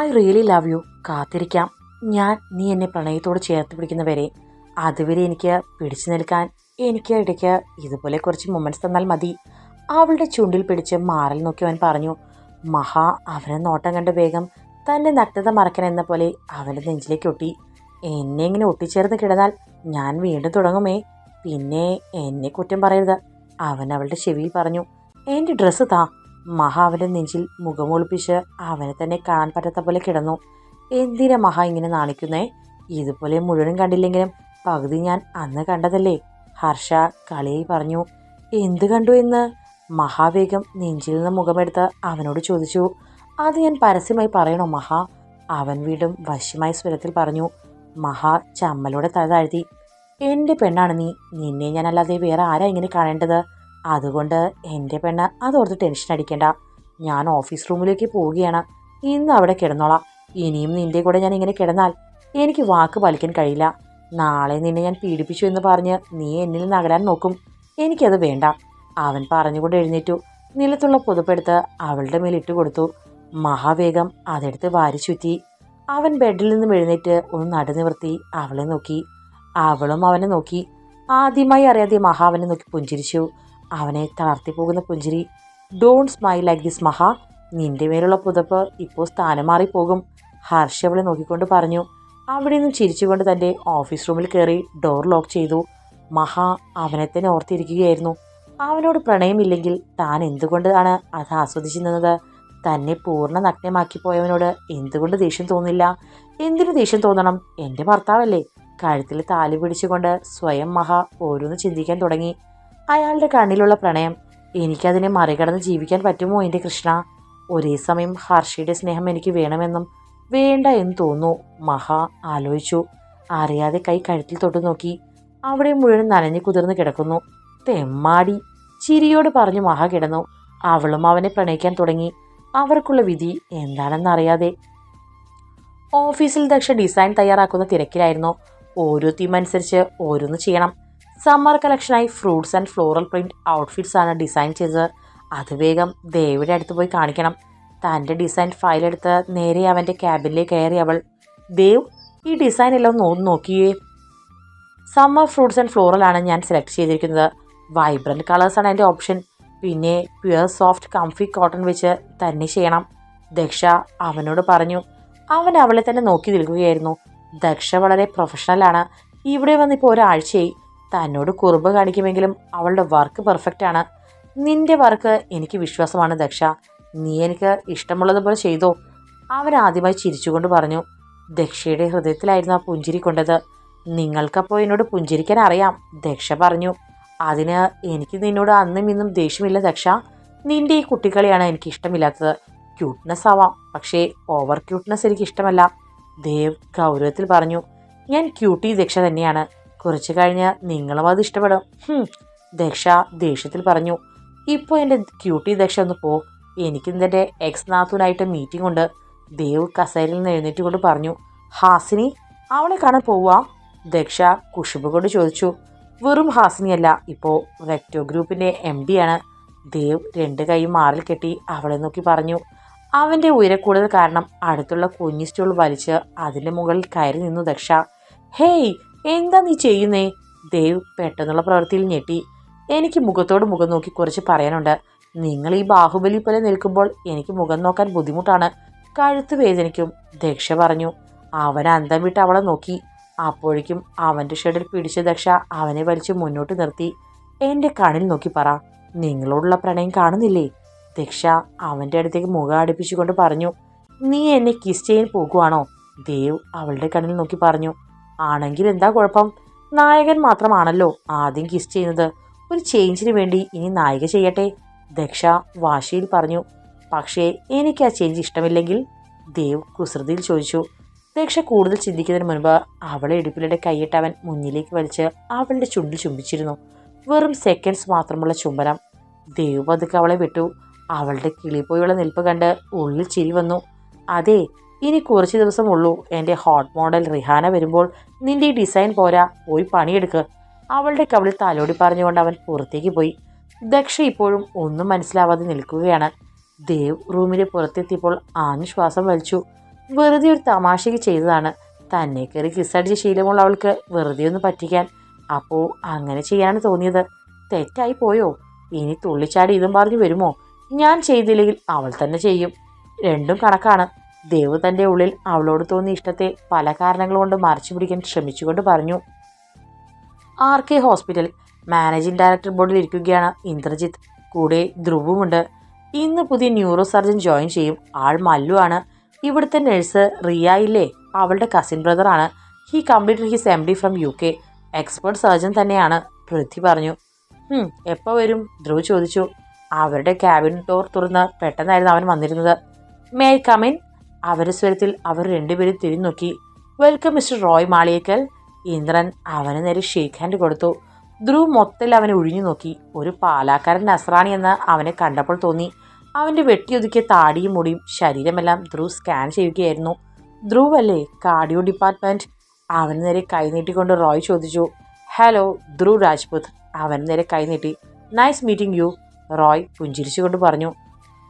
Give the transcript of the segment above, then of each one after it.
I really love you കാത്തിരിക്കാം. ഞാൻ നീ എന്നെ പ്രണയത്തോട് ചേർത്ത് പിടിക്കുന്നവരെ. അതുവരെ എനിക്ക് പിടിച്ചു നിൽക്കാൻ എനിക്ക് ഇടയ്ക്ക് ഇതുപോലെ കുറച്ച് മൊമെന്റ്സ് തന്നാൽ മതി. അവളുടെ ചുണ്ടിൽ പിടിച്ച് മാറൽ നോക്കി അവൻ പറഞ്ഞു മഹാ അവനെ നോട്ടം കണ്ട വേഗം തന്നെ നഗ്നത മറക്കാൻ എന്ന പോലെ അവന്റെ നെഞ്ചിലേക്ക് ഒട്ടി. എന്നെ ഇങ്ങനെ ഒട്ടിച്ചേർന്ന് കിടന്നാൽ ഞാൻ വീണ്ടും തുടങ്ങുമേ. പിന്നെ എന്നെ കുറ്റം പറയരുത്. അവൻ അവളുടെ ചെവിയിൽ പറഞ്ഞു എന്റെ ഡ്രസ്സ് താ. മഹ അവന്റെ നെഞ്ചിൽ മുഖമൊളിപ്പിച്ച് അവനെ തന്നെ കാണാൻ പറ്റാത്ത പോലെ കിടന്നു. എന്തിനാ മഹ ഇങ്ങനെ നാണിക്കുന്നേ? ഇതുപോലെ മുഴുവനും കണ്ടില്ലെങ്കിലും പകുതി ഞാൻ അന്ന് കണ്ടതല്ലേ? ഹർഷ കളിയായി പറഞ്ഞു എന്ത് കണ്ടു എന്ന്? മഹാവേഗം നെഞ്ചിൽ നിന്ന് മുഖമെടുത്ത് അവനോട് ചോദിച്ചു അത് ഞാൻ പരസ്യമായി പറയണോ മഹ? അവൻ വീണ്ടും വശ്യമായ സ്വരത്തിൽ പറഞ്ഞു മഹ ചമ്മലോടെ തല താഴ്ത്തി എന്റെ പെണ്ണാണ് നീ. നിന്നെ ഞാനല്ലാതെ വേറെ ആരാ ഇങ്ങനെ കാണേണ്ടത്? അതുകൊണ്ട് എന്റെ പെണ്ണ് അതോർത്ത് ടെൻഷൻ അടിക്കണ്ട. ഞാൻ ഓഫീസ് റൂമിലേക്ക് പോവുകയാണ്. ഇന്ന് അവിടെ കിടന്നോളാം. ഇനിയും നിന്റെ കൂടെ ഞാൻ ഇങ്ങനെ കിടന്നാൽ എനിക്ക് വാക്ക് പാലിക്കാൻ കഴിയില്ല. നാളെ നിന്നെ ഞാൻ പീഡിപ്പിച്ചു എന്ന് പറഞ്ഞ് നീ എന്നിൽ അകലാൻ നോക്കും. എനിക്കത് വേണ്ട. അവൻ പറഞ്ഞുകൊണ്ട് എഴുന്നേറ്റു. നിലത്തുള്ള പുതുപ്പെടുത്ത് അവളുടെ മേലിട്ട് കൊടുത്തു. മഹാവേഗം അതെടുത്ത് വാരി ചുറ്റി. അവൻ ബെഡിൽ നിന്നും എഴുന്നേറ്റ് ഒന്ന് നടുനിവർത്തി അവളെ നോക്കി. അവളും അവനെ നോക്കി. ആദ്യമായി അറിയാതെ മഹാവനെ നോക്കി പുഞ്ചിരിച്ചു. അവനെ തളർത്തി പോകുന്ന പുഞ്ചിരി don't smile like this Maha. നിന്റെ മേലുള്ള പുതപ്പ് ഇപ്പോൾ സ്ഥാനം മാറിപ്പോകും. ഹർഷ അവളെ നോക്കിക്കൊണ്ട് പറഞ്ഞു അവിടെ നിന്നും ചിരിച്ചുകൊണ്ട് തന്റെ ഓഫീസ് റൂമിൽ കയറി ഡോർ ലോക്ക് ചെയ്തു. മഹ അവനെ തന്നെ ഓർത്തിരിക്കുകയായിരുന്നു. അവനോട് പ്രണയമില്ലെങ്കിൽ താൻ എന്തുകൊണ്ടാണ് അത് ആസ്വദിച്ചു നിന്നത്? തന്നെ പൂർണ നഗ്നമാക്കി പോയവനോട് എന്തുകൊണ്ട് ദേഷ്യം തോന്നില്ല? എന്തിനു ദേഷ്യം തോന്നണം? എന്റെ ഭർത്താവല്ലേ. കഴുത്തിൽ താലി പിടിച്ചുകൊണ്ട് സ്വയം മഹ ഓരോന്ന് ചിന്തിക്കാൻ തുടങ്ങി. അയാളുടെ കണ്ണിലുള്ള പ്രണയം. എനിക്കതിനെ മറികടന്ന് ജീവിക്കാൻ പറ്റുമോ എന്റെ കൃഷ്ണ? ഒരേ സമയം ഹർഷയുടെ സ്നേഹം എനിക്ക് വേണമെന്നും വേണ്ട എന്ന് തോന്നുന്നു. മഹ ആലോചിച്ചു. അറിയാതെ കൈ കഴുത്തിൽ തൊട്ട് നോക്കി. അവിടെ മുഴുവൻ നനഞ്ഞു കുതിർന്ന് കിടക്കുന്നു. തെമ്മാടി. ചിരിയോട് പറഞ്ഞു മഹ കിടന്നു. അവളും അവനെ പ്രണയിക്കാൻ തുടങ്ങി. അവർക്കുള്ള വിധി എന്താണെന്നറിയാതെ. ഓഫീസിൽ ദക്ഷ ഡിസൈൻ തയ്യാറാക്കുന്ന തിരക്കിലായിരുന്നു. ഓരോ തീം അനുസരിച്ച് ഓരോന്ന് ചെയ്യണം. Summer കളക്ഷനായി fruits and floral print outfits ആണ് ഡിസൈൻ ചെയ്തത്. അത് വേഗം ദേവിയുടെ അടുത്ത് പോയി കാണിക്കണം. തന്റെ ഡിസൈൻ ഫയൽ എടുത്ത് നേരെ അവന്റെ ക്യാബിനിലേക്ക് കയറി അവൾ ദേവ് ഈ ഡിസൈൻ എല്ലാം ഒന്ന് നോക്കിയേ. സമ്മർ ഫ്രൂട്ട്സ് ആൻഡ് ഫ്ലോറൽ ആണ് ഞാൻ സെലക്ട് ചെയ്തിരിക്കുന്നത്. വൈബ്രന്റ് ആണ് എന്റെ ഓപ്ഷൻ പിന്നെ പ്യുവർ സോഫ്റ്റ് കംഫി കോട്ടൺ വെച്ച് തന്നെ ചെയ്യണം. ദക്ഷ അവനോട് പറഞ്ഞു. അവൻ അവളെ തന്നെ നോക്കി നിൽക്കുകയായിരുന്നു. ദക്ഷ വളരെ പ്രൊഫഷണലാണ് ഇവിടെ വന്നിപ്പോൾ ഒരാഴ്ചയായി. തന്നോട് കുറുമ്പ് കാണിക്കുമെങ്കിലും അവളുടെ വർക്ക് പെർഫെക്റ്റ് ആണ്. നിന്റെ വർക്ക് എനിക്ക് വിശ്വാസമാണ് ദക്ഷ. നീ എനിക്ക് ഇഷ്ടമുള്ളതുപോലെ ചെയ്തോ? അവൻ ആദ്യമായി ചിരിച്ചുകൊണ്ട് പറഞ്ഞു ദക്ഷയുടെ ഹൃദയത്തിലായിരുന്നു ആ പുഞ്ചിരി കൊണ്ടത്. നിങ്ങൾക്കപ്പോൾ എന്നോട് പുഞ്ചിരിക്കാൻ അറിയാം ദക്ഷ പറഞ്ഞു. അതിന് എനിക്ക് നിന്നോട് അന്നും ഇന്നും ദേഷ്യമില്ല ദക്ഷ. നിന്റെ ഈ കുട്ടിക്കളിയാണ് എനിക്ക് ഇഷ്ടമില്ലാത്തത്. ക്യൂട്ട്നെസ് ആവാം പക്ഷേ ഓവർ ക്യൂട്ട്നെസ് എനിക്ക് ഇഷ്ടമല്ല. ദേവ് ഗൗരവത്തിൽ പറഞ്ഞു ഞാൻ ക്യൂട്ടി ദക്ഷ തന്നെയാണ്. കുറച്ച് കഴിഞ്ഞാൽ നിങ്ങളും അത് ഇഷ്ടപ്പെടും. ദക്ഷ ദേഷ്യത്തിൽ പറഞ്ഞു. ഇപ്പോൾ എന്റെ ക്യൂട്ടി ദക്ഷ ഒന്ന് പോ. എനിക്ക് നിന്റെ എക്സ് നാത്തൂനായിട്ട് മീറ്റിംഗ് ഉണ്ട്. ദേവ് കസേരയിൽ നിന്ന് എഴുന്നേറ്റ് കൊണ്ട് പറഞ്ഞു. ഹാസിനി അവളെ കാണാൻ പോവാ? ദക്ഷ കുഷുബ് കൊണ്ട് ചോദിച്ചു. വെറും ഹാസിനിയല്ല ഇപ്പോൾ റെക്ടോ ഗ്രൂപ്പിന്റെ എം ആണ്. ദേവ് രണ്ട് കൈയും മാറിൽ കെട്ടി അവളെ നോക്കി പറഞ്ഞു. അവന്റെ ഉയരക്കൂടുതൽ കാരണം അടുത്തുള്ള കുഞ്ഞി സ്റ്റൂൾ വലിച്ച് അതിന്റെ മുകളിൽ കയറി നിന്നു ദക്ഷ. ഹേയ് എന്താ നീ ചെയ്യുന്നേ? ദേവ് പെട്ടെന്നുള്ള പ്രവൃത്തിയിൽ ഞെട്ടി. എനിക്ക് മുഖത്തോട് മുഖം നോക്കി കുറച്ച് പറയാനുണ്ട്. നിങ്ങൾ ഈ ബാഹുബലി പോലെ നിൽക്കുമ്പോൾ എനിക്ക് മുഖം നോക്കാൻ ബുദ്ധിമുട്ടാണ്. കഴുത്ത് വേദനിക്കും ദക്ഷ പറഞ്ഞു. അവൻ അന്തം വിട്ട് അവളെ നോക്കി. അപ്പോഴേക്കും അവന്റെ ഷെഡിൽ പിടിച്ച ദക്ഷ അവനെ വലിച്ച് മുന്നോട്ട് നിർത്തി. എന്റെ കണ്ണിൽ നോക്കി പറ നിങ്ങളോടുള്ള പ്രണയം കാണുന്നില്ലേ? ദക്ഷ അവന്റെ അടുത്തേക്ക് മുഖം അടുപ്പിച്ചുകൊണ്ട് പറഞ്ഞു നീ എന്നെ കിസ് ചെയ്യാൻ പോകുവാണോ? ദേവ് അവളുടെ കണ്ണിൽ നോക്കി പറഞ്ഞു. ആണെങ്കിൽ എന്താ കുഴപ്പം? നായകൻ മാത്രമാണല്ലോ ആദ്യം കിസ് ചെയ്യുന്നത്. ഒരു ചേഞ്ചിന് വേണ്ടി ഇനി നായിക ചെയ്യട്ടെ? ദക്ഷ വാശിയിൽ പറഞ്ഞു. പക്ഷേ എനിക്ക് ആ ചേഞ്ച് ഇഷ്ടമില്ലെങ്കിൽ ദേവ് കുസൃതിയിൽ ചോദിച്ചു. ദക്ഷ കൂടുതൽ ചിന്തിക്കുന്നതിന് മുൻപ് അവളെ ഇടുപ്പിലൂടെ കൈയിട്ട് അവൻ മുന്നിലേക്ക് വലിച്ച് അവളുടെ ചുണ്ടിൽ ചുംബിച്ചിരുന്നു. വെറും സെക്കൻഡ്സ് മാത്രമുള്ള ചുംബനം. ദേവ് പതുക്കെ അവളെ വിട്ടു. അവളുടെ കിളിപ്പോയുള്ള നിൽപ്പ് കണ്ട് ഉള്ളിൽ ചിരി വന്നു. അതെ ഇനി കുറച്ച് ദിവസം ഉള്ളൂ എന്റെ ഹോട്ട് മോഡൽ റിഹാന വരുമ്പോൾ നിന്റെ ഈ ഡിസൈൻ പോരാ. പോയി പണിയെടുക്ക്. അവളുടെ കവിളിൽ തലോടി പറഞ്ഞുകൊണ്ട് അവൻ പുറത്തേക്ക് പോയി. ദക്ഷ ഇപ്പോഴും ഒന്നും മനസ്സിലാവാതെ നിൽക്കുകയാണ്. ദേവ് റൂമിലെ പുറത്തെത്തിയപ്പോൾ ആനുശ്വാസം ശ്വാസം വലിച്ചു. വെറുതെ ഒരു തമാശയ്ക്ക് ചെയ്തതാണ്. തന്നെ കയറി കിസ്സടിച്ച ശീലമുള്ള അവൾക്ക് വെറുതെ ഒന്ന് പറ്റിക്കാൻ. അപ്പോൾ അങ്ങനെ ചെയ്യാനാണ് തോന്നിയത്. തെറ്റായി പോയോ? ഇനി തുള്ളിച്ചാടി ഇതും പറഞ്ഞു വരുമോ? ഞാൻ ചെയ്തില്ലെങ്കിൽ അവൾ തന്നെ ചെയ്യും. രണ്ടും കണക്കാണ്. ദേവ് തന്റെ ഉള്ളിൽ അവളോട് തോന്നിയ ഇഷ്ടത്തെ പല കാരണങ്ങൾ കൊണ്ട് മറച്ചു പിടിക്കാൻ ശ്രമിച്ചുകൊണ്ട് പറഞ്ഞു. R K hospital managing director ബോർഡിൽ ഇരിക്കുകയാണ് ഇന്ദ്രജിത്ത്. കൂടെ ധ്രുവുമുണ്ട്. ഇന്ന് പുതിയ ന്യൂറോ സർജൻ ജോയിൻ ചെയ്യും. ആൾ മല്ലു ആണ്. ഇവിടുത്തെ നഴ്സ് റിയ ഇല്ലേ? അവളുടെ cousin ബ്രദറാണ് he complete his M D from U K. Expert surgeon തന്നെയാണ്. പൃഥ്വി പറഞ്ഞു. എപ്പോൾ വരും? ധ്രുവ് ചോദിച്ചു. അവരുടെ ക്യാബിൻ ഡോർ തുറന്ന് പെട്ടെന്നായിരുന്നു അവൻ വന്നിരുന്നത്. മേ കമിൻ അവരുടെ സ്വരത്തിൽ അവർ രണ്ടുപേരും തിരിഞ്ഞു നോക്കി വെൽക്കം മിസ്റ്റർ റോയ് മാളിയേക്കൽ. ഇന്ദ്രൻ അവന് നേരെ ഷേക്ക് ഹാൻഡ് കൊടുത്തു. ധ്രുവ് മൊത്തത്തിൽ അവനെ ഒഴിഞ്ഞു നോക്കി ഒരു പാലാക്കാരൻ നസ്രാണി എന്ന് അവനെ കണ്ടപ്പോൾ തോന്നി. അവന്റെ വെട്ടിയൊതുക്കിയ താടിയും മുടിയും ശരീരമെല്ലാം ധ്രുവ് സ്കാൻ ചെയ്യുകയായിരുന്നു. ധ്രുവ് അല്ലേ? കാർഡിയോ ഡിപ്പാർട്ട്മെന്റ് അവന് നേരെ കൈനീട്ടിക്കൊണ്ട് റോയ് ചോദിച്ചു. ഹലോ ധ്രുവ് രാജ്പുത്. അവന് നേരെ കൈനീട്ടി നൈസ് മീറ്റിംഗ് യു റോയ് പുഞ്ചിരിച്ചുകൊണ്ട് പറഞ്ഞു.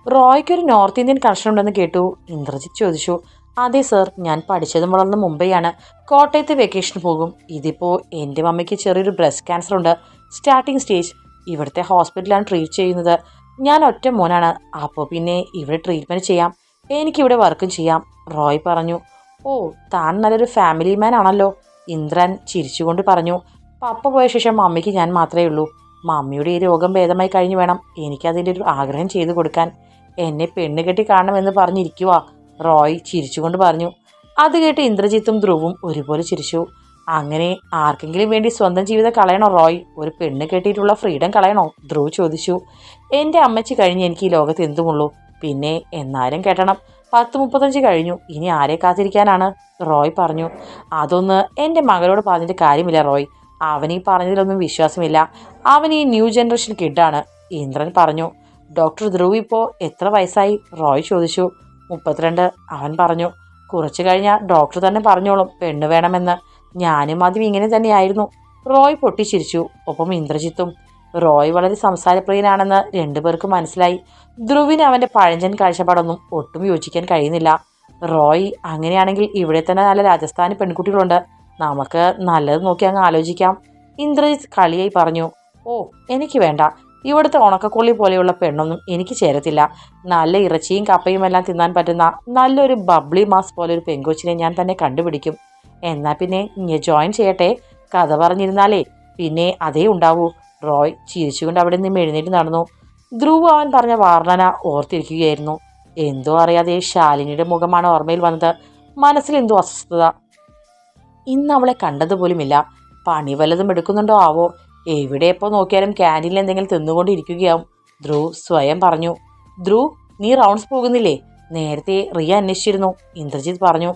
റോയ്ക്ക് ഒരു നോർത്ത് ഇന്ത്യൻ കണക്ഷൻ ഉണ്ടെന്ന് കേട്ടു. ഇന്ദ്രജിത്ത് ചോദിച്ചു അതെ സർ ഞാൻ പഠിച്ചതും വളർന്ന മുംബൈയാണ്. കോട്ടയത്ത് വെക്കേഷൻ പോകും. ഇതിപ്പോൾ എന്റെ മമ്മയ്ക്ക് ചെറിയൊരു ബ്രസ്റ്റ് ക്യാൻസർ ഉണ്ട്. സ്റ്റാർട്ടിംഗ് സ്റ്റേജ് ഇവിടുത്തെ ഹോസ്പിറ്റലാണ് ട്രീറ്റ് ചെയ്യുന്നത്. ഞാൻ ഒറ്റ മോനാണ്. അപ്പോൾ പിന്നെ ഇവിടെ ട്രീറ്റ്മെന്റ് ചെയ്യാം. എനിക്കിവിടെ വർക്കും ചെയ്യാം. റോയ് പറഞ്ഞു ഓ താൻ നല്ലൊരു ഫാമിലി മാൻ ആണല്ലോ. ഇന്ദ്രൻ ചിരിച്ചുകൊണ്ട് പറഞ്ഞു പപ്പ പോയ ശേഷം മമ്മിക്ക് ഞാൻ മാത്രമേ ഉള്ളൂ. മമ്മിയുടെ ഈ രോഗം ഭേദമായി കഴിഞ്ഞു വേണം. എനിക്കതിന്റെ ഒരു ആഗ്രഹം ചെയ്തു കൊടുക്കാൻ. എന്നെ പെണ്ണ് കെട്ടി കാണണമെന്ന് പറഞ്ഞിരിക്കുക റോയ് ചിരിച്ചുകൊണ്ട് പറഞ്ഞു. അത് കേട്ട് ഇന്ദ്രജിത്തും ധ്രുവും ഒരുപോലെ ചിരിച്ചു. അങ്ങനെ ആർക്കെങ്കിലും വേണ്ടി സ്വന്തം ജീവിതം കളയണോ റോയ്? ഒരു പെണ്ണ് കെട്ടിയിട്ടുള്ള ഫ്രീഡം കളയണോ? ധ്രുവ് ചോദിച്ചു. എന്റെ അമ്മച്ചി കഴിഞ്ഞ് എനിക്ക് ഈ ലോകത്ത് എന്തുമുള്ളൂ? പിന്നെ എന്നാലും കെട്ടണം. പത്ത് മുപ്പത്തഞ്ച് കഴിഞ്ഞു. ഇനി ആരെ കാത്തിരിക്കാനാണ്? റോയ് പറഞ്ഞു. അതൊന്ന് എന്റെ മകളോട് പറഞ്ഞിട്ട് കാര്യമില്ല റോയ്. അവൻ ഈ പറഞ്ഞതിലൊന്നും വിശ്വാസമില്ല. അവൻ ഈ ന്യൂ ജനറേഷൻ കിഡാണ് ഇന്ദ്രൻ പറഞ്ഞു. ഡോക്ടർ ധ്രുവ് ഇപ്പോൾ എത്ര വയസ്സായി? റോയ് ചോദിച്ചു. മുപ്പത്തിരണ്ട് അവൻ പറഞ്ഞു. കുറച്ചു കഴിഞ്ഞാൽ ഡോക്ടർ തന്നെ പറഞ്ഞോളും പെണ്ണ് വേണമെന്ന്. ഞാനും ആദ്യം ഇങ്ങനെ തന്നെയായിരുന്നു. റോയ് പൊട്ടിച്ചിരിച്ചു. ഒപ്പം ഇന്ദ്രജിത്തും. റോയ് വളരെ സംസാരപ്രിയനാണെന്ന് രണ്ടുപേർക്കും മനസ്സിലായി. ധ്രുവിന് അവന്റെ പഴഞ്ചൻ കാഴ്ചപ്പാടൊന്നും ഒട്ടും യോജിക്കാൻ കഴിയുന്നില്ല. റോയ് അങ്ങനെയാണെങ്കിൽ ഇവിടെ തന്നെ നല്ല രാജസ്ഥാനി പെൺകുട്ടികളുണ്ട്. നമുക്ക് നല്ലത് നോക്കി അങ്ങ് ആലോചിക്കാം. ഇന്ദ്രജിത്ത് കളിയായി പറഞ്ഞു ഓ എനിക്ക് വേണ്ട. ഇവിടുത്തെ ഉണക്കക്കൊള്ളി പോലെയുള്ള പെണ്ണൊന്നും എനിക്ക് ചേരത്തില്ല. നല്ല ഇറച്ചിയും കപ്പയും എല്ലാം തിന്നാൻ പറ്റുന്ന നല്ലൊരു ബബ്ലി മാസ് പോലെ ഒരു പെങ്കൊച്ചിനെ ഞാൻ തന്നെ കണ്ടുപിടിക്കും. എന്നാൽ പിന്നെ ജോയിൻ ചെയ്യട്ടെ. കഥ പറഞ്ഞിരുന്നാലേ പിന്നെ അതേ ഉണ്ടാവൂ. റോയ് ചിരിച്ചുകൊണ്ട് അവിടെ നിന്ന് എഴുന്നേറ്റ് നടന്നു. ധ്രുവ് അവൻ പറഞ്ഞ വർണന ഓർത്തിരിക്കുകയായിരുന്നു. എന്തോ അറിയാതെ ശാലിനിയുടെ മുഖമാണ് ഓർമ്മയിൽ വന്നത്. മനസ്സിൽ എന്തോ അസ്വസ്ഥത ഇന്ന് അവളെ കണ്ടതുപോലുമില്ല. പണി വല്ലതും എടുക്കുന്നുണ്ടോ ആവോ? എവിടെ എപ്പോൾ നോക്കിയാലും ക്യാന്റീനിൽ എന്തെങ്കിലും തിന്നുകൊണ്ടിരിക്കുകയാവും. ധ്രുവ് സ്വയം പറഞ്ഞു. ധ്രുവ് നീ റൗണ്ട്സ് പോകുന്നില്ലേ? നേരത്തെ റിയ അന്വേഷിച്ചിരുന്നു. ഇന്ദ്രജിത്ത് പറഞ്ഞു.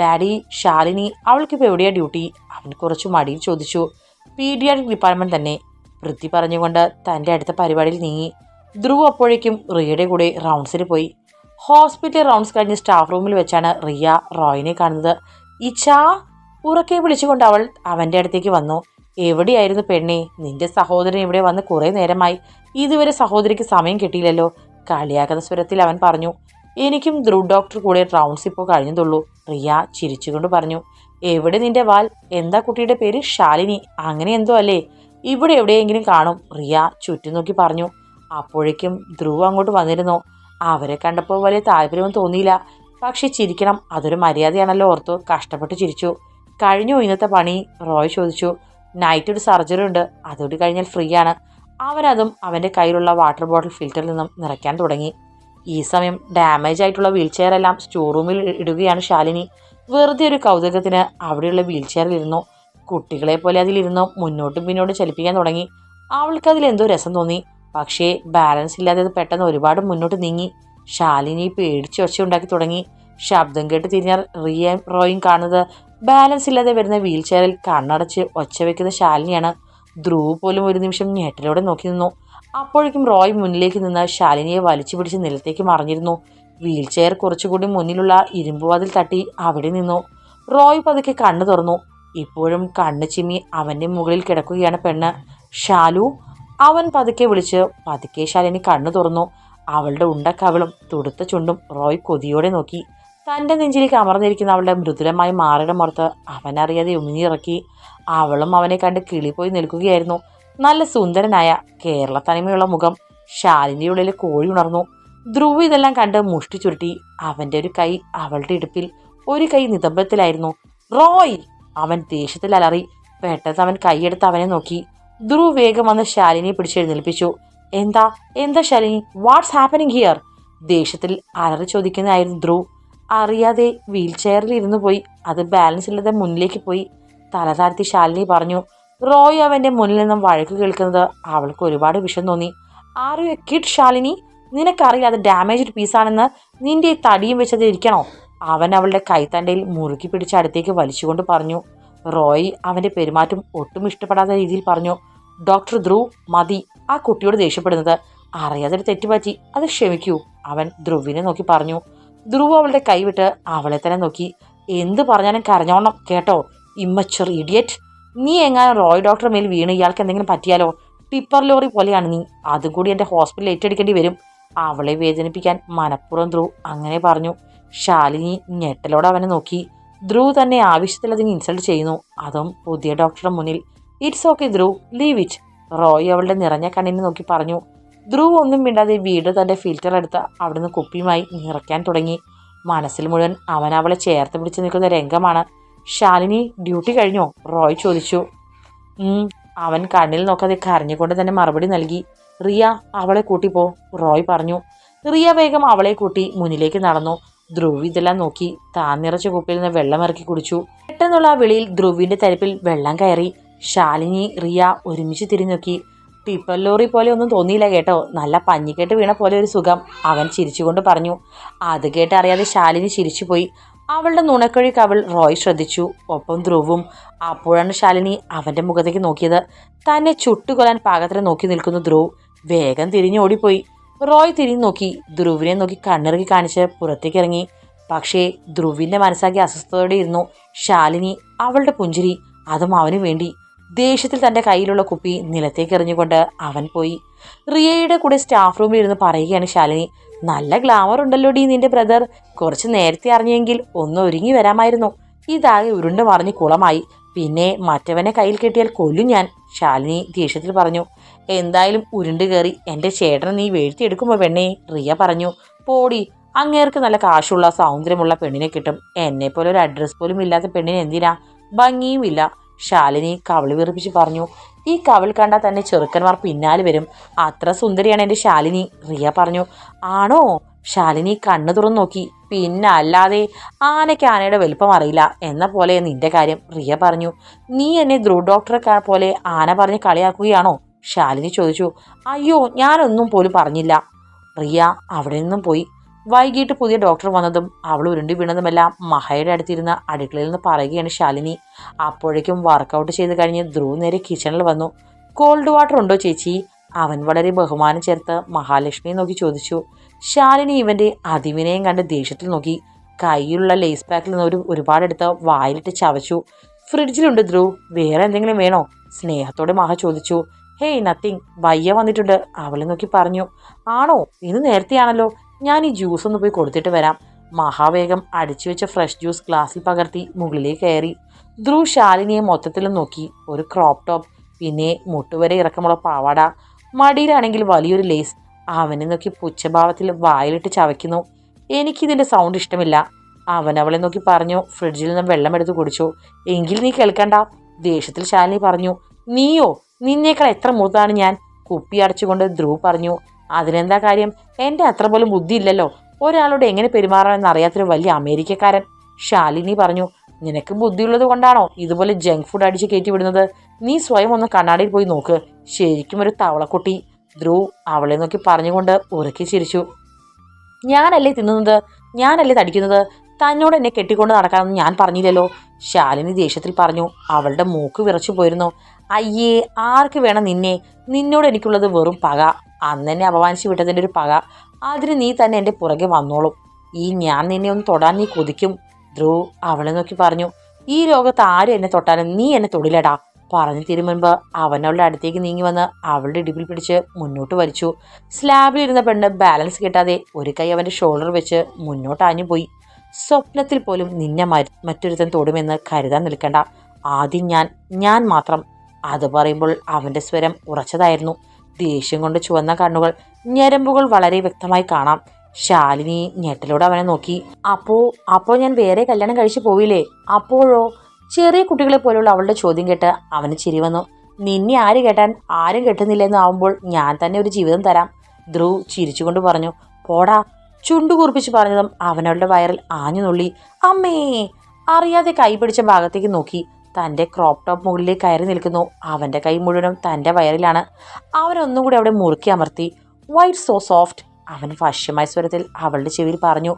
ഡാഡി ശാലിനി അവൾക്കിപ്പോൾ എവിടെയാ ഡ്യൂട്ടി? അവൻ കുറച്ച് മടിയിൽ ചോദിച്ചു. പീഡിയാട്രിക് ഡിപ്പാർട്ട്മെന്റ് തന്നെ. വൃത്തി പറഞ്ഞുകൊണ്ട് തന്റെ അടുത്ത പരിപാടിയിൽ നീങ്ങി. ധ്രുവ് അപ്പോഴേക്കും റിയയുടെ കൂടെ റൗണ്ട്സിന് പോയി. ഹോസ്പിറ്റൽ റൗണ്ട്സ് കഴിഞ്ഞ് സ്റ്റാഫ് റൂമിൽ വെച്ചാണ് റിയ റോയിനെ കാണുന്നത്. ഇച്ചാ ഉറക്കെ വിളിച്ചുകൊണ്ട് അവൾ അവന്റെ അടുത്തേക്ക് വന്നു. എവിടെയായിരുന്നു പെണ്ണി? നിന്റെ സഹോദരൻ ഇവിടെ വന്ന് കുറേ നേരമായി. ഇതുവരെ സഹോദരിക്ക് സമയം കിട്ടിയില്ലല്ലോ. കളിയാക്കുന്ന സ്വരത്തിൽ അവൻ പറഞ്ഞു. എനിക്കും ദ്രു ഡോക്ടർ കൂടെ റൗണ്ട്സ് ഇപ്പോൾ കഴിഞ്ഞതുള്ളൂ. റിയ ചിരിച്ചുകൊണ്ട് പറഞ്ഞു. എവിടെ നിന്റെ വാൽ? എന്താ കുട്ടിയുടെ പേര്? ശാലിനി. അങ്ങനെ എന്തോ അല്ലേ? ഇവിടെ എവിടെയെങ്കിലും കാണും. റിയ ചുറ്റും നോക്കി പറഞ്ഞു. അപ്പോഴേക്കും ധ്രുവ് അങ്ങോട്ട് വന്നിരുന്നു. അവരെ കണ്ടപ്പോൾ വലിയ താല്പര്യമൊന്നും തോന്നിയില്ല. പക്ഷെ ചിരിക്കണം അതൊരു മര്യാദയാണല്ലോ ഓർത്തു കഷ്ടപ്പെട്ട് ചിരിച്ചു. കഴിഞ്ഞു ഇന്നത്തെ പണി? റോയ് ചോദിച്ചു. നൈറ്റ് ഒരു സർജറി ഉണ്ട്. അതുകൊണ്ട് കഴിഞ്ഞാൽ ഫ്രീ ആണ്. അവനതും അവന്റെ കയ്യിലുള്ള വാട്ടർ ബോട്ടിൽ ഫിൽറ്ററിൽ നിന്നും നിറയ്ക്കാൻ തുടങ്ങി. ഈ സമയം ഡാമേജ് ആയിട്ടുള്ള വീൽ ചെയർ എല്ലാം സ്റ്റോർ റൂമിൽ ഇടുകയാണ് ശാലിനി. വെറുതെ ഒരു കൗതുകത്തിന് അവിടെയുള്ള വീൽ ചെയറിൽ ഇരുന്നു. കുട്ടികളെ പോലെ അതിലിരുന്നു. മുന്നോട്ടും പിന്നോട്ടും ചലിപ്പിക്കാൻ തുടങ്ങി. അവൾക്ക് അതിൽ എന്തോ രസം തോന്നി. പക്ഷേ ബാലൻസ് ഇല്ലാതെ അത് പെട്ടെന്ന് ഒരുപാട് മുന്നോട്ട് നീങ്ങി. ശാലിനി പേടിച്ച് ഒച്ച ഉണ്ടാക്കി തുടങ്ങി. ശബ്ദം കേട്ട് തിരിഞ്ഞാൽ റിയയും റോയും കാണുന്നത് ബാലൻസ് ഇല്ലാതെ വരുന്ന വീൽ ചെയറിൽ കണ്ണടച്ച് ഒച്ച വെക്കുന്ന ശാലിനിയാണ് ധ്രുവ് പോലും ഒരു നിമിഷം ഞെട്ടലോടെ നോക്കി നിന്നു. അപ്പോഴേക്കും റോയ് മുന്നിലേക്ക് നിന്ന് ശാലിനിയെ വലിച്ചു പിടിച്ച് നിലത്തേക്ക് മറിഞ്ഞിരുന്നു. വീൽ ചെയർ കുറച്ചുകൂടി മുന്നിലുള്ള ഇരുമ്പുവാതിൽ തട്ടി അവിടെ നിന്നു. റോയ് പതുക്കെ കണ്ണു തുറന്നു. ഇപ്പോഴും കണ്ണു ചിമ്മി അവന്റെ മുകളിൽ കിടക്കുകയാണ് പെണ്ണ്. ഷാലു അവൻ പതുക്കെ വിളിച്ച് പതുക്കെ ശാലിനി കണ്ണു തുറന്നു. അവളുടെ ഉണ്ടക്കവളും തുടുത്ത ചുണ്ടും റോയ് കൊതിയോടെ നോക്കി. തന്റെ നെഞ്ചിലേക്ക് അമർന്നിരിക്കുന്ന അവളുടെ മൃദുലമായി മാറിയുടെ മുറത്ത് അവനറിയാതെ ഉമിഞ്ഞിറക്കി അവളും അവനെ കണ്ട് കിളിപ്പോയി നിൽക്കുകയായിരുന്നു. നല്ല സുന്ദരനായ കേരള തനിമയുള്ള മുഖം ഷാലിന്റെ ഉള്ളിൽ കോഴി ഉണർന്നു. ധ്രുവ് ഇതെല്ലാം കണ്ട് മുഷ്ടി ചുരുട്ടി. അവന്റെ ഒരു കൈ അവളുടെ ഇടുപ്പിൽ ഒരു കൈ നിതംബത്തിലായിരുന്നു റോയ്! അവൻ ദേഷ്യത്തിൽ അലറി. പെട്ടെന്ന് അവൻ കൈയെടുത്ത് അവനെ നോക്കി. ധ്രുവ് വേഗം വന്ന് ശാലിനിയെ പിടിച്ചെഴുന്നേൽപ്പിച്ചു എന്താ? എന്താ ശാലിനി? വാട്ട്സ് ഹാപ്പനിങ് ഹിയർ ദേഷ്യത്തിൽ അലറി ചോദിക്കുന്നതായിരുന്നു ധ്രുവ്. അറിയാതെ വീൽ ചെയറിൽ ഇരുന്നു പോയി. അത് ബാലൻസ് ഇല്ലാതെ മുന്നിലേക്ക് പോയി. തല താഴ്ത്തി ശാലിനി പറഞ്ഞു റോയ് അവന്റെ മുന്നിൽ നിന്നും വഴക്ക് കേൾക്കുന്നത് അവൾക്ക് ഒരുപാട് വിഷം തോന്നി. Are you a kid Shalini? നിനക്കറിയില്ല അത് ഡാമേജ്ഡ് പീസാണെന്ന് നിന്റെ ഈ തടിയും വെച്ചത് ഇരിക്കണോ? അവൻ അവളുടെ കൈത്തണ്ടയിൽ മുറുക്കി പിടിച്ച് അടുത്തേക്ക് വലിച്ചുകൊണ്ട് പറഞ്ഞു. റോയ് അവന്റെ പെരുമാറ്റം ഒട്ടും ഇഷ്ടപ്പെടാത്ത രീതിയിൽ പറഞ്ഞു ഡോക്ടർ ധ്രുവ് മതി. ആ കുട്ടിയോട് ദേഷ്യപ്പെടുന്നത്. അറിയാതെ തെറ്റുപറ്റി. അത് ക്ഷമിക്കൂ അവൻ ധ്രുവിനെ നോക്കി പറഞ്ഞു. ധ്രുവ് അവളുടെ കൈവിട്ട് അവളെ തന്നെ നോക്കി. എന്ത് പറഞ്ഞാലും കരഞ്ഞോണം കേട്ടോ? ഇമ്മച്ചർ ഇഡിയറ്റ് നീ എങ്ങാനും റോയ് ഡോക്ടർ മേൽ വീണ് ഇയാൾക്ക് എന്തെങ്കിലും പറ്റിയാലോ? ടിപ്പർ ലോറി പോലെയാണ് നീ. അതും കൂടി എന്റെ ഹോസ്പിറ്റലിൽ ഏറ്റെടുക്കേണ്ടി വരും. അവളെ വേദനിപ്പിക്കാൻ മനഃപൂർവം ധ്രുവ് അങ്ങനെ പറഞ്ഞു. ശാലിനി ഞെട്ടലോടെ അവനെ നോക്കി. ധ്രുവ് തന്നെ ആവശ്യത്തിലധികം ഇൻസൾട്ട് ചെയ്യുന്നു. അതും പുതിയ ഡോക്ടറുടെ മുന്നിൽ. It's okay Dhruv. Leave it Roy അവളുടെ നിറഞ്ഞ കണ്ണിനെ നോക്കി പറഞ്ഞു. ധ്രുവ് ഒന്നും മിണ്ടാതെ വീട് തന്റെ ഫിൽറ്റർ എടുത്ത് അവിടുന്ന് കുപ്പിയുമായി നിറയ്ക്കാൻ തുടങ്ങി. മനസ്സിൽ മുഴുവൻ അവൻ അവളെ ചേർത്ത് പിടിച്ച് നിൽക്കുന്ന രംഗമാണ്. ശാലിനി ഡ്യൂട്ടി കഴിഞ്ഞോ? റോയ് ചോദിച്ചു. അവൻ കണ്ണിൽ നോക്കാതെ കരഞ്ഞുകൊണ്ട് തന്നെ മറുപടി നൽകി. റിയ അവളെ കൂട്ടിപ്പോ റോയ് പറഞ്ഞു. റിയ വേഗം അവളെ കൂട്ടി മുന്നിലേക്ക് നടന്നു. ധ്രുവ് ഇതെല്ലാം നോക്കി താൻ നിറച്ച കുപ്പിയിൽ നിന്ന് വെള്ളം ഇറക്കി കുടിച്ചു. പെട്ടെന്നുള്ള ആ വിളിയിൽ ധ്രുവിന്റെ തരിപ്പിൽ വെള്ളം കയറി. ശാലിനി റിയ ഒരുമിച്ച് തിരിഞ്ഞു നോക്കി ടിപ്പർ ലോറി പോലെ ഒന്നും തോന്നിയില്ല കേട്ടോ. നല്ല പഞ്ഞിക്കെട്ട് വീണ പോലെ ഒരു സുഖം. അവൻ ചിരിച്ചുകൊണ്ട് പറഞ്ഞു അത് കേട്ട് അറിയാതെ ശാലിനി ചിരിച്ചുപോയി. അവളുടെ നുണക്കൊഴി കവൾ റോയ് ശ്രദ്ധിച്ചു. ഒപ്പം ധ്രുവും. അപ്പോഴാണ് ശാലിനി അവന്റെ മുഖത്തേക്ക് നോക്കിയത്. തന്നെ ചുട്ടുകൊല്ലാൻ പാകത്തിന് നോക്കി നിൽക്കുന്ന ധ്രുവ്. വേഗം തിരിഞ്ഞു ഓടിപ്പോയി. റോയ് തിരിഞ്ഞു നോക്കി. ധ്രുവിനെ നോക്കി കണ്ണിറുക്കി കാണിച്ച് പുറത്തേക്ക് ഇറങ്ങി. പക്ഷേ ധ്രുവിന്റെ മനസ്സാക്കി അസ്വസ്ഥതയോടെ ഇരുന്നു. ശാലിനി അവളുടെ പുഞ്ചിരി അതും അവന് വേണ്ടി. ദേഷ്യത്തിൽ തന്റെ കയ്യിലുള്ള കുപ്പി നിലത്തേക്ക് എറിഞ്ഞുകൊണ്ട് അവൻ പോയി. റിയയുടെ കൂടെ സ്റ്റാഫ് റൂമിൽ ഇരുന്ന് പറയുകയാണ് ശാലിനി നല്ല ഗ്ലാമർ ഉണ്ടല്ലോ ഡി നിന്റെ ബ്രദർ കുറച്ച് നേരത്തെ അറിഞ്ഞെങ്കിൽ ഒന്ന് ഒരുങ്ങി വരാമായിരുന്നു. ഇതാകെ ഉരുണ്ട് മറിഞ്ഞ് കുളമായി. പിന്നെ മറ്റവനെ കയ്യിൽ കെട്ടിയാൽ കൊല്ലും ഞാൻ ശാലിനി ദേഷ്യത്തിൽ പറഞ്ഞു. എന്തായാലും ഉരുണ്ട് കയറി എന്റെ ചേട്ടനെ നീ വീഴ്ത്തിയെടുക്കുമോ പെണ്ണേ? റിയ പറഞ്ഞു. പോടി അങ്ങേർക്ക് നല്ല കാശുള്ള സൗന്ദര്യമുള്ള പെണ്ണിനെ കിട്ടും. എന്നെ പോലെ ഒരു അഡ്രസ് പോലും ഇല്ലാത്ത പെണ്ണിന് എന്തിനാ? ഭംഗിയും ഇല്ല ശാലിനി കവളി വീർപ്പിച്ച് പറഞ്ഞു ഈ കവിൾ കണ്ടാൽ തന്നെ ചെറുക്കന്മാർ പിന്നാലെ വരും. അത്ര സുന്ദരിയാണ് എന്റെ ശാലിനി റിയ പറഞ്ഞു. ആണോ? ശാലിനി കണ്ണു തുറന്നു നോക്കി. പിന്നെ അല്ലാതെ ആനയ്ക്ക് ആനയുടെ വലിപ്പം അറിയില്ല. എന്ന പോലെ നിന്റെ കാര്യം റിയ പറഞ്ഞു. നീ എന്നെ ധ്രുവ് ഡോക്ടറെ പോലെ ആന പറഞ്ഞ് കളിയാക്കുകയാണോ? ശാലിനി ചോദിച്ചു. അയ്യോ ഞാനൊന്നും പോലും പറഞ്ഞില്ല റിയ അവിടെ നിന്നും പോയി. വൈകിട്ട് പുതിയ ഡോക്ടർ വന്നതും അവൾ ഉരുണ്ടി വീണതുമെല്ലാം മഹയുടെ അടുത്തിരുന്ന അടുക്കളയിൽ നിന്ന് പറയുകയാണ് ശാലിനി. അപ്പോഴേക്കും വർക്കൗട്ട് ചെയ്ത് കഴിഞ്ഞ് ധ്രുവ് നേരെ കിച്ചണിൽ വന്നു. കോൾഡ് വാട്ടർ ഉണ്ടോ ചേച്ചി? അവൻ വളരെ ബഹുമാനം ചേർത്ത് മഹാലക്ഷ്മിയെ നോക്കി ചോദിച്ചു. ശാലിനി ഇവന്റെ അതിവിനയം കണ്ട് ദേഷ്യത്തിൽ നോക്കി. കയ്യിലുള്ള ലേസ് പാക്കിൽ നിന്ന് ഒരു ഒരുപാടെടുത്ത് വായിലിട്ട് ചവച്ചു. ഫ്രിഡ്ജിലുണ്ട് ധ്രുവ് വേറെ എന്തെങ്കിലും വേണോ? സ്നേഹത്തോടെ മഹ ചോദിച്ചു. ഹേയ് നത്തിങ് വയ്യ വന്നിട്ടുണ്ട്. അവളെ നോക്കി പറഞ്ഞു. ആണോ? ഇന്ന് നേരത്തെയാണല്ലോ. ഞാൻ ഈ ജ്യൂസ് ഒന്ന് പോയി കൊടുത്തിട്ട് വരാം. മഹാവേഗം അടിച്ചു വെച്ച ഫ്രഷ് ജ്യൂസ് ഗ്ലാസ്സിൽ പകർത്തി മുകളിലേക്ക് കയറി. ധ്രുവ് ശാലിനിയെ മൊത്തത്തിൽ നോക്കി. ഒരു ക്രോപ്പ് ടോപ്പ് പിന്നെ മുട്ടുവരെ ഇറക്കമുള്ള പാവാട. മടിയിലാണെങ്കിൽ വലിയൊരു ലേസ് അവനെ നോക്കി പുച്ഛഭാവത്തിൽ വായിലിട്ട് ചവയ്ക്കുന്നു. എനിക്കിതിന്റെ സൗണ്ട് ഇഷ്ടമില്ല. അവൻ അവളെ നോക്കി പറഞ്ഞു ഫ്രിഡ്ജിൽ നിന്ന് വെള്ളം എടുത്ത് കുടിച്ചു. എങ്കിൽ നീ കേൾക്കണ്ട. ദേഷ്യത്തിൽ ശാലിനി പറഞ്ഞു നീയോ? നിന്നേക്കാൾ എത്ര മൂത്താണ് ഞാൻ? കുപ്പി അടച്ചുകൊണ്ട് ധ്രുവ് പറഞ്ഞു അതിനെന്താ കാര്യം? എന്റെ അത്ര പോലും ബുദ്ധിയില്ലല്ലോ. ഒരാളോട് എങ്ങനെ പെരുമാറണമെന്ന് അറിയാത്തൊരു വലിയ അമേരിക്കക്കാരൻ. ശാലിനി പറഞ്ഞു നിനക്ക് ബുദ്ധിയുള്ളത് കൊണ്ടാണോ ഇതുപോലെ ജങ്ക് ഫുഡ് അടിച്ച് കയറ്റി വിടുന്നത്? നീ സ്വയം ഒന്ന് കണ്ണാടിയിൽ പോയി നോക്ക്. ശരിക്കും ഒരു തവളക്കുട്ടി. ധ്രുവ് അവളെ നോക്കി പറഞ്ഞുകൊണ്ട് ഉറക്കി ചിരിച്ചു. ഞാനല്ലേ തിന്നുന്നത്? ഞാനല്ലേ തടിക്കുന്നത്? തന്നോട് എന്നെ കെട്ടിക്കൊണ്ട് നടക്കാമെന്ന് ഞാൻ പറഞ്ഞില്ലല്ലോ. ശാലിനി ദേഷ്യത്തിൽ പറഞ്ഞു അവളുടെ മൂക്ക് വിറച്ചു പോയിരുന്നു. അയ്യേ ആർക്ക് വേണം നിന്നെ? നിന്നോട് എനിക്കുള്ളത് വെറും പക. അന്ന് എന്നെ അപമാനിച്ച് വിട്ടതിന്റെ ഒരു പക. അതിന് നീ തന്നെ എന്റെ പുറകെ വന്നോളും. ഈ ഞാൻ നിന്നെ ഒന്ന് തൊടാൻ നീ കൊതിക്കും. ധ്രുവ് അവളെ നോക്കി പറഞ്ഞു. ഈ ലോകത്ത് ആരും എന്നെ തൊട്ടാലും നീ എന്നെ തൊടിലടാ പറഞ്ഞു തീരും മുൻപ് അവൻ അവളുടെ അടുത്തേക്ക് നീങ്ങി വന്ന് അവളുടെ ഇടുപ്പിൽ പിടിച്ച് മുന്നോട്ട് വലിച്ചു. സ്ലാബിലിരുന്ന പെണ്ണ് ബാലൻസ് കിട്ടാതെ ഒരു കൈ അവന്റെ ഷോൾഡർ വെച്ച് മുന്നോട്ട് പോയി. സ്വപ്നത്തിൽ പോലും നിന്നെ മറ്റൊരുത്തൻ തൊടുമെന്ന് കരുതാൻ നിൽക്കണ്ട. ആദ്യം ഞാൻ ഞാൻ മാത്രം. അത് പറയുമ്പോൾ അവന്റെ സ്വരം ഉറച്ചതായിരുന്നു. ദേഷ്യം കൊണ്ട് ചുവന്ന കണ്ണുകൾ ഞരമ്പുകൾ വളരെ വ്യക്തമായി കാണാം. ശാലിനി ഞെട്ടലോടെ അവനെ നോക്കി. അപ്പോ അപ്പോ ഞാൻ വേറെ കല്യാണം കഴിച്ചു പോവില്ലേ? അപ്പോഴോ? ചെറിയ കുട്ടികളെ പോലുള്ള അവളുടെ ചോദ്യം കേട്ട് അവന് ചിരി വന്നു. നിന്നെ ആര് കേട്ടാൻ? ആരും കെട്ടുന്നില്ലെന്ന് ആവുമ്പോൾ ഞാൻ തന്നെ ഒരു ജീവിതം തരാം. ധ്രുവ് ചിരിച്ചുകൊണ്ട് പറഞ്ഞു. പോടാ ചുണ്ടു കുറിപ്പിച്ച് പറഞ്ഞതും അവനവളുടെ വയറിൽ ആഞ്ഞു നുള്ളി. അമ്മേ അറിയാതെ കൈ പിടിച്ച ഭാഗത്തേക്ക് നോക്കി. തന്റെ ക്രോപ്പ് ടോപ്പ് മുകളിലേക്ക് കയറി നിൽക്കുന്നു. അവന്റെ കൈ മുഴുവനും തന്റെ വയറിലാണ്. അവനൊന്നും കൂടി അവിടെ മുറുക്കി അമർത്തി. വൈറ്റ് സോ സോഫ്റ്റ് അവൻ വശ്യമായ സ്വരത്തിൽ അവളുടെ ചെവിയിൽ പറഞ്ഞു.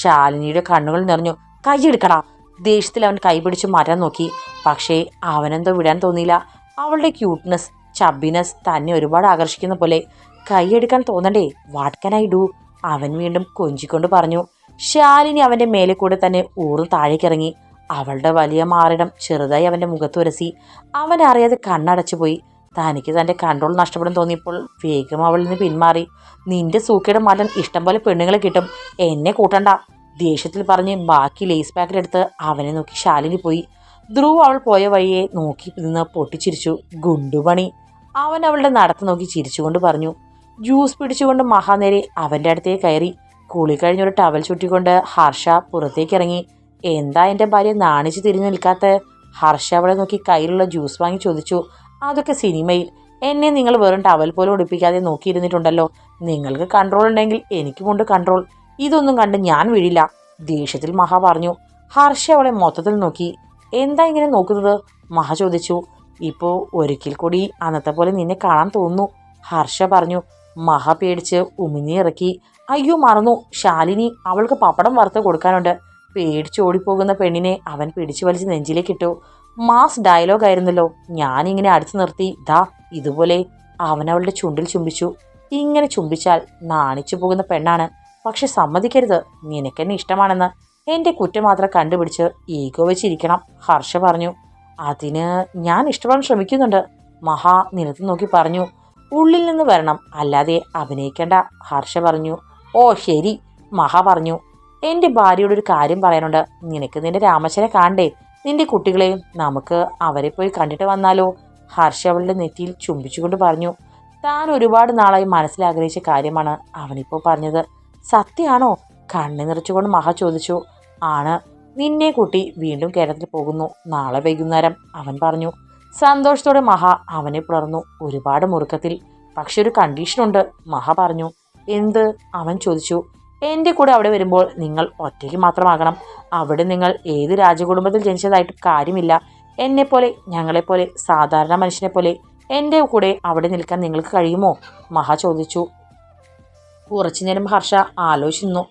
ശാലിനിയുടെ കണ്ണുകൾ നിറഞ്ഞു. കൈയെടുക്കടാ ദേഷ്യത്തിൽ അവൻ കൈ പിടിച്ച് മാറ്റാൻ നോക്കി. പക്ഷേ അവനെന്തോ വിടാൻ തോന്നിയില്ല. അവളുടെ ക്യൂട്ട്നെസ് ചബിനെസ് തന്നെ ഒരുപാട് ആകർഷിക്കുന്ന പോലെ. കൈയെടുക്കാൻ തോന്നണ്ടേ? വാട്ട് കൻ ഐ ഡു അവൻ വീണ്ടും കൊഞ്ചിക്കൊണ്ട് പറഞ്ഞു. ശാലിനി അവന്റെ മേലെ കൂടെ തന്നെ ഊറും താഴേക്കിറങ്ങി. അവളുടെ വലിയ മാറിടം ചെറുതായി അവന്റെ മുഖത്ത് ഉരസി. അവൻ അറിയാതെ കണ്ണടച്ചുപോയി തനിക്ക് തന്റെ കൺട്രോൾ നഷ്ടപ്പെടും തോന്നിയപ്പോൾ വേഗം അവളിൽ നിന്ന് പിന്മാറി. നിന്റെ സൂക്കയുടെ മലൻ ഇഷ്ടം പോലെ പെണ്ണുങ്ങളെ കിട്ടും. എന്നെ കൂട്ടണ്ട ദേഷ്യത്തിൽ പറഞ്ഞ് ബാക്കി ലേസ് പാക്കറ്റെടുത്ത് അവനെ നോക്കി ശാലിനി പോയി. ധ്രുവ് അവൾ പോയ വഴിയെ നോക്കി നിന്ന് പൊട്ടിച്ചിരിച്ചു. ഗുണ്ടുപണി അവൻ അവളുടെ നടത്ത് നോക്കി ചിരിച്ചുകൊണ്ട് പറഞ്ഞു. ജ്യൂസ് പിടിച്ചുകൊണ്ട് മഹാനേരെ അവന്റെ അടുത്തേക്ക് കയറി. കുളി കഴിഞ്ഞൊരു ടവൽ ചുറ്റിക്കൊണ്ട് ഹർഷ പുറത്തേക്ക് ഇറങ്ങി. എന്താ എന്റെ ഭാര്യ നാണിച്ച് തിരിഞ്ഞു നിൽക്കാത്ത? ഹർഷ അവളെ നോക്കി കയ്യിലുള്ള ജ്യൂസ് വാങ്ങി ചോദിച്ചു. അതൊക്കെ സിനിമയിൽ. എന്നെ നിങ്ങൾ വെറും ടവൽ പോലും ഉടുപ്പിക്കാതെ നോക്കിയിരുന്നിട്ടുണ്ടല്ലോ. നിങ്ങൾക്ക് കൺട്രോൾ ഉണ്ടെങ്കിൽ എനിക്കുമുണ്ട് കൺട്രോൾ ഇതൊന്നും കണ്ട് ഞാൻ വീഴില്ല. ദേഷ്യത്തിൽ മഹ പറഞ്ഞു. ഹർഷ അവളെ മൊത്തത്തിൽ നോക്കി. എന്താ ഇങ്ങനെ നോക്കുന്നത്? മഹ ചോദിച്ചു. ഇപ്പോൾ ഒരിക്കൽ കൂടി അന്നത്തെ പോലെ നിന്നെ കാണാൻ തോന്നുന്നു. ഹർഷ പറഞ്ഞു. മഹ പേടിച്ച് ഉമിനി ഇറക്കി. അയ്യോ മറന്നു. ശാലിനി അവൾക്ക് പപ്പടം വറുത്ത് കൊടുക്കാനുണ്ട്. പേടിച്ച് ഓടിപ്പോകുന്ന പെണ്ണിനെ അവൻ പിടിച്ചു വലിച്ച് നെഞ്ചിലേക്കിട്ടു മാസ് ഡയലോഗ് ആയിരുന്നല്ലോ. ഞാനിങ്ങനെ അടിച്ചു നിർത്തി. ദാ ഇതുപോലെ അവൻ അവളുടെ ചുണ്ടിൽ ചുംബിച്ചു. ഇങ്ങനെ ചുംബിച്ചാൽ നാണിച്ചു പോകുന്ന പെണ്ണാണ്. പക്ഷെ സമ്മതിക്കരുത്. നിനക്കെന്നെ ഇഷ്ടമാണെന്ന്. എന്റെ കുറ്റം മാത്രം കണ്ടുപിടിച്ച് ഈഗോ വെച്ചിരിക്കണം ഹർഷ പറഞ്ഞു. അതിന് ഞാൻ ഇഷ്ടപ്പെടാൻ ശ്രമിക്കുന്നുണ്ട്. മഹാ നിലത്ത് നോക്കി പറഞ്ഞു. ഉള്ളിൽ നിന്ന് വരണം. അല്ലാതെ അഭിനയിക്കേണ്ട ഹർഷ പറഞ്ഞു. ഓ ശരി. മഹ പറഞ്ഞു. എന്റെ ഭാര്യയോട് ഒരു കാര്യം പറയാനുണ്ട്. നിനക്ക് നിന്റെ രാമച്ചനെ കാണ്ടേ നിന്റെ കുട്ടികളെ നമുക്ക് അവരെ പോയി കണ്ടിട്ട് വന്നാലോ? ഹർഷ അവളുടെ നെറ്റിയിൽ ചുംബിച്ചുകൊണ്ട് പറഞ്ഞു. താൻ ഒരുപാട് നാളായി മനസ്സിൽ ആഗ്രഹിച്ച കാര്യമാണ് അവനിപ്പോൾ പറഞ്ഞത്. സത്യമാണോ? കണ്ണു നിറച്ചുകൊണ്ട് മഹ ചോദിച്ചു. ആണ്. നിന്നെ കുട്ടി വീണ്ടും കേരളത്തിൽ പോകുന്നു. നാളെ വൈകുന്നേരം അവൻ പറഞ്ഞു. സന്തോഷത്തോടെ മഹ അവനെ പുലർന്നു. ഒരുപാട് മുറുക്കത്തിൽ. പക്ഷെ ഒരു കണ്ടീഷനുണ്ട് മഹ പറഞ്ഞു. എന്ത്? അവൻ ചോദിച്ചു. എന്റെ കൂടെ അവിടെ വരുമ്പോൾ നിങ്ങൾ ഒറ്റയ്ക്ക് മാത്രമാകണം. അവിടെ നിങ്ങൾ ഏത് രാജകുടുംബത്തിൽ ജനിച്ചതായിട്ട് കാര്യമില്ല. എന്നെപ്പോലെ ഞങ്ങളെപ്പോലെ സാധാരണ മനുഷ്യനെ പോലെ എന്റെ കൂടെ അവിടെ നിൽക്കാൻ നിങ്ങൾക്ക് കഴിയുമോ? മഹ ചോദിച്ചു. കുറച്ചു നേരം ഹർഷ ആലോചിച്ചു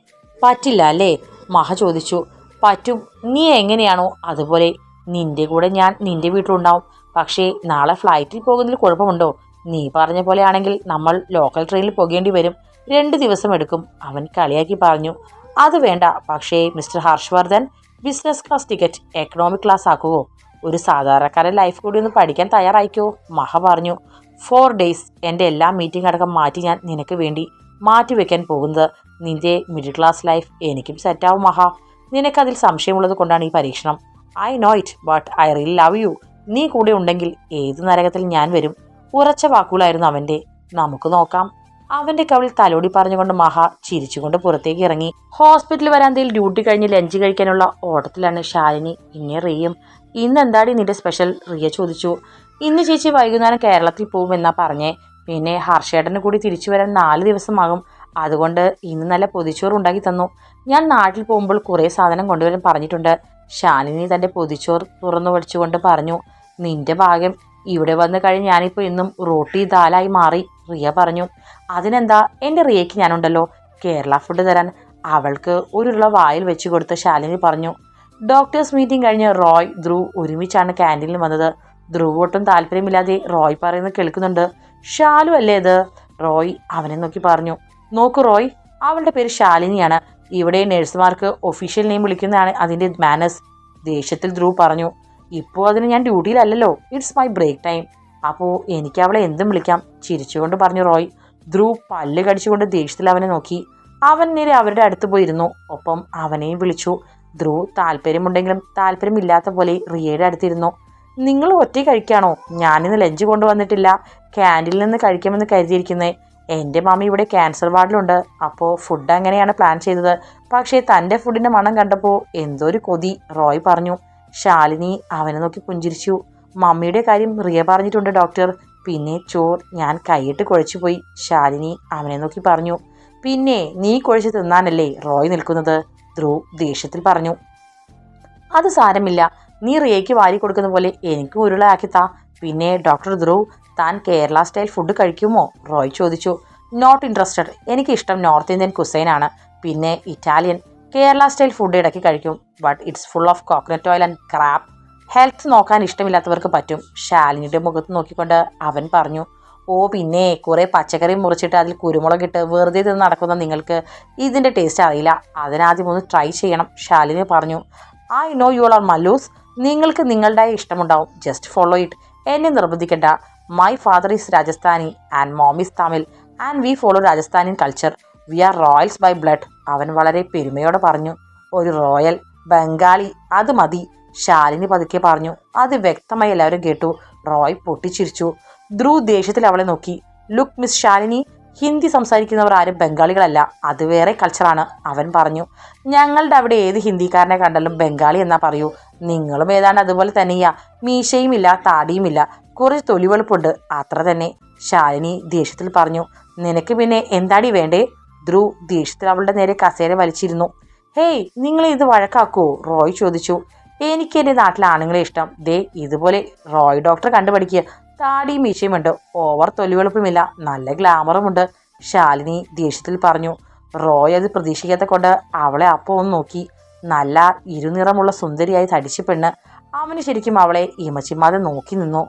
പറ്റില്ല അല്ലേ? മഹ ചോദിച്ചു. പറ്റും. നീ എങ്ങനെയാണോ? അതുപോലെ നിന്റെ കൂടെ ഞാൻ നിന്റെ വീട്ടിലുണ്ടാവും. പക്ഷേ നാളെ ഫ്ലൈറ്റിൽ പോകുന്നതിൽ കുഴപ്പമുണ്ടോ? നീ പറഞ്ഞ പോലെയാണെങ്കിൽ നമ്മൾ ലോക്കൽ ട്രെയിനിൽ പോകേണ്ടി വരും. രണ്ട് ദിവസം എടുക്കും. അവൻ കളിയാക്കി പറഞ്ഞു അത് വേണ്ട പക്ഷേ mister Harshavardhan business class ticket economic class ആക്കുവോ? ഒരു സാധാരണക്കാരൻ ലൈഫ് കൂടി ഒന്ന് പഠിക്കാൻ തയ്യാറായിക്കോ? മഹ പറഞ്ഞു ഫോർ ഡേയ്സ് എന്റെ എല്ലാ മീറ്റിംഗ് അടക്കം മാറ്റി ഞാൻ നിനക്ക് വേണ്ടി മാറ്റി വെക്കാൻ പോകുന്നത്. നിന്റെ മിഡിൽ ക്ലാസ് ലൈഫ് എനിക്കും സെറ്റാവും മഹ. നിനക്കതിൽ സംശയമുള്ളത് കൊണ്ടാണ് ഈ പരീക്ഷണം. I know it but I real love you നീ കൂടെ ഉണ്ടെങ്കിൽ ഏത് നരകത്തിൽ ഞാൻ വരും? ഉറച്ച വാക്കുകളായിരുന്നു അവന്റെ. നമുക്ക് നോക്കാം. അവന്റെ കവിളിൽ തലോടി പറഞ്ഞുകൊണ്ട് മഹ ചിരിച്ചുകൊണ്ട് പുറത്തേക്ക് ഇറങ്ങി. ഹോസ്പിറ്റൽ വരാന്തയിൽ ഡ്യൂട്ടി കഴിഞ്ഞ് ലഞ്ച് കഴിക്കാനുള്ള ഓട്ടത്തിലാണ് ശാലിനി. പിന്നെ റിയും. ഇന്ന് എന്താടി നിന്റെ സ്പെഷ്യൽ റിയ ചോദിച്ചു. ഇന്ന് ചേച്ചി വൈകുന്നേരം കേരളത്തിൽ പോകുമെന്നാ പറഞ്ഞേ. പിന്നെ ഹർഷേട്ടന് കൂടി തിരിച്ചു വരാൻ നാല് ദിവസമാകും. അതുകൊണ്ട് ഇന്ന് നല്ല പൊതിച്ചോറ് ഉണ്ടാക്കി തന്നു. ഞാൻ നാട്ടിൽ പോകുമ്പോൾ കുറേ സാധനം കൊണ്ടുവരാൻ പറഞ്ഞിട്ടുണ്ട്. ശാലിനി തന്റെ പൊതിച്ചോറ് തുറന്നു വടിച്ചുകൊണ്ട് പറഞ്ഞു നിന്റെ ഭാഗ്യം. ഇവിടെ വന്ന് കഴിഞ്ഞ് ഞാനിപ്പോൾ ഇന്നും റോട്ടി ദാലായി മാറി. റിയ പറഞ്ഞു അതിനെന്താ? എന്റെ റിയയ്ക്ക് ഞാനുണ്ടല്ലോ. കേരള ഫുഡ് തരാൻ. അവൾക്ക് ഒരുള്ള വായിൽ വെച്ച് കൊടുത്ത് ശാലിനി പറഞ്ഞു ഡോക്ടേഴ്സ് മീറ്റിംഗ് കഴിഞ്ഞ് റോയ് ധ്രുവ് ഒരുമിച്ചാണ് ക്യാന്റീനിൽ വന്നത്. ധ്രുവ് ഒട്ടും താല്പര്യമില്ലാതെ റോയ് പറയുന്നത് കേൾക്കുന്നുണ്ട്. ഷാലു അല്ലേ ഇത്? റോയ് അവനെ നോക്കി പറഞ്ഞു നോക്കൂ റോയ് അവളുടെ പേര് ശാലിനിയാണ്. ഇവിടെ നഴ്സുമാർക്ക് ഒഫീഷ്യൽ നെയിം വിളിക്കുന്നതാണ് അതിന്റെ മാനസ് ദേഷ്യത്തിൽ ധ്രുവ് പറഞ്ഞു ഇപ്പോൾ അതിന് ഞാൻ ഡ്യൂട്ടിയിലല്ലല്ലോ ഇറ്റ്സ് മൈ ബ്രേക്ക് ടൈം അപ്പോൾ എനിക്ക് അവളെ എന്തും വിളിക്കാം. ചിരിച്ചുകൊണ്ട് പറഞ്ഞു റോയ്. ധ്രുവ് പല്ല് കടിച്ചുകൊണ്ട് ദേഷ്യത്തിൽ അവനെ നോക്കി. അവൻ നേരെ അവരുടെ അടുത്ത് പോയിരുന്നു. ഒപ്പം അവനെയും വിളിച്ചു. ധ്രുവ് താല്പര്യമുണ്ടെങ്കിലും താല്പര്യമില്ലാത്ത പോലെ റിയയുടെ അടുത്തിരുന്നു. നിങ്ങൾ ഒറ്റ കഴിക്കാണോ? ഞാനിന്ന് ലഞ്ച് കൊണ്ടുവന്നിട്ടില്ല. ക്യാന്റീനിൽ നിന്ന് കഴിക്കാമെന്ന് കരുതിയിരിക്കുന്നേ. എന്റെ മാമി ഇവിടെ ക്യാൻസർ വാർഡിലുണ്ട്. അപ്പോൾ ഫുഡ് അങ്ങനെയാണ് പ്ലാൻ ചെയ്തത്. പക്ഷേ തന്റെ ഫുഡിന്റെ മണം കണ്ടപ്പോൾ എന്തോ ഒരു കൊതി റോയ് പറഞ്ഞു. ശാലിനി അവനെ നോക്കി പുഞ്ചിരിച്ചു. മമ്മിയുടെ കാര്യം റിയ പറഞ്ഞിട്ടുണ്ട് ഡോക്ടർ. പിന്നെ ചോർ ഞാൻ കൈയിട്ട് കുഴച്ചുപോയി ശാലിനി അവനെ നോക്കി പറഞ്ഞു പിന്നെ നീ കുഴച്ച് തിന്നാനല്ലേ റോയ് നിൽക്കുന്നത്? ധ്രുവ് ദേഷ്യത്തിൽ പറഞ്ഞു അത് സാരമില്ല. നീ റിയയ്ക്ക് വാരി കൊടുക്കുന്ന പോലെ എനിക്കും ഉരുളയാക്കി താ പിന്നെ ഡോക്ടർ ധ്രുവ് താൻ കേരള സ്റ്റൈൽ ഫുഡ് കഴിക്കുമോ? റോയ് ചോദിച്ചു നോട്ട് ഇൻട്രസ്റ്റഡ് എനിക്കിഷ്ടം നോർത്ത് ഇന്ത്യൻ കുസൈനാണ് പിന്നെ ഇറ്റാലിയൻ. കേരള സ്റ്റൈൽ ഫുഡ് ഇടയ്ക്ക് കഴിക്കും. But it's full of coconut oil and crap health നോക്കാൻ ഇഷ്ടമില്ലാത്തവർക്ക് പറ്റും. ശാലിനിയുടെ മുഖത്ത് നോക്കിക്കൊണ്ട് അവൻ പറഞ്ഞു ഓ പിന്നെ കുറേ പച്ചക്കറി മുറിച്ചിട്ട് അതിൽ കുരുമുളക് കുരുമുളകിട്ട് വെറുതെ തിന്ന് നടക്കുന്ന നിങ്ങൾക്ക് ഇതിന്റെ ടേസ്റ്റ് അറിയില്ല. അതിനാദ്യം ഒന്ന് ട്രൈ ചെയ്യണം. ശാലിനി പറഞ്ഞു I know you are Mallus നിങ്ങൾക്ക് നിങ്ങളുടെ ഇഷ്ടമുണ്ടാവും. ജസ്റ്റ് ഫോളോ ഇറ്റ് എന്നെ നിർബന്ധിക്കേണ്ട. My father is Rajasthani and mom is Tamil and we follow രാജസ്ഥാനിൻ culture we are royals by blood അവൻ വളരെ പെരുമയോടെ പറഞ്ഞു ഒരു റോയൽ ബംഗാളി അത് മതി. ശാലിനി പതുക്കെ പറഞ്ഞു. അത് വ്യക്തമായി എല്ലാവരും കേട്ടു. റോയ് പൊട്ടിച്ചിരിച്ചു. ധ്രുവ് ദേഷ്യത്തിൽ അവളെ നോക്കി. ലുക്ക് മിസ് ശാലിനി ഹിന്ദി സംസാരിക്കുന്നവർ ആരും ബംഗാളികളല്ല. അത് വേറെ കൾച്ചറാണ് അവൻ പറഞ്ഞു. ഞങ്ങളുടെ അവിടെ ഏത് ഹിന്ദിക്കാരനെ കണ്ടാലും ബംഗാളി എന്നാ പറയൂ. നിങ്ങളും ഏതാണ്ട് അതുപോലെ തന്നെയാ. മീശയുമില്ല താടിയുമില്ല. കുറച്ച് തൊലിവെളുപ്പുണ്ട്. അത്ര തന്നെ. ശാലിനി ദേഷ്യത്തിൽ പറഞ്ഞു. നിനക്ക് പിന്നെ എന്താടി വേണ്ടേ? ധ്രുവ് ദേഷ്യത്തിൽ അവളുടെ നേരെ കസേര വലിച്ചിരുന്നു. ഹേയ് നിങ്ങൾ ഇത് വഴക്കാക്കുവോ റോയ് ചോദിച്ചു. എനിക്ക് എന്റെ നാട്ടിലെ ആണുങ്ങളെ ഇഷ്ടം. ദേ ഇതുപോലെ റോയ് ഡോക്ടർ കണ്ടുപഠിക്കുക. താടിയും മീശയുമുണ്ട് ഓവർ തൊലിവെളുപ്പുമില്ല. നല്ല ഗ്ലാമറുമുണ്ട് ശാലിനി ദേഷ്യത്തിൽ പറഞ്ഞു റോയ് അത് പ്രതീക്ഷിക്കാത്ത കൊണ്ട് അവളെ അപ്പോൾ ഒന്ന് നോക്കി. നല്ല ഇരുനിറമുള്ള സുന്ദരിയായി തടിച്ച പെണ്ണ്. അവന് ശരിക്കും അവളെ ഇമച്ചിമാതെ നോക്കി നിന്നു.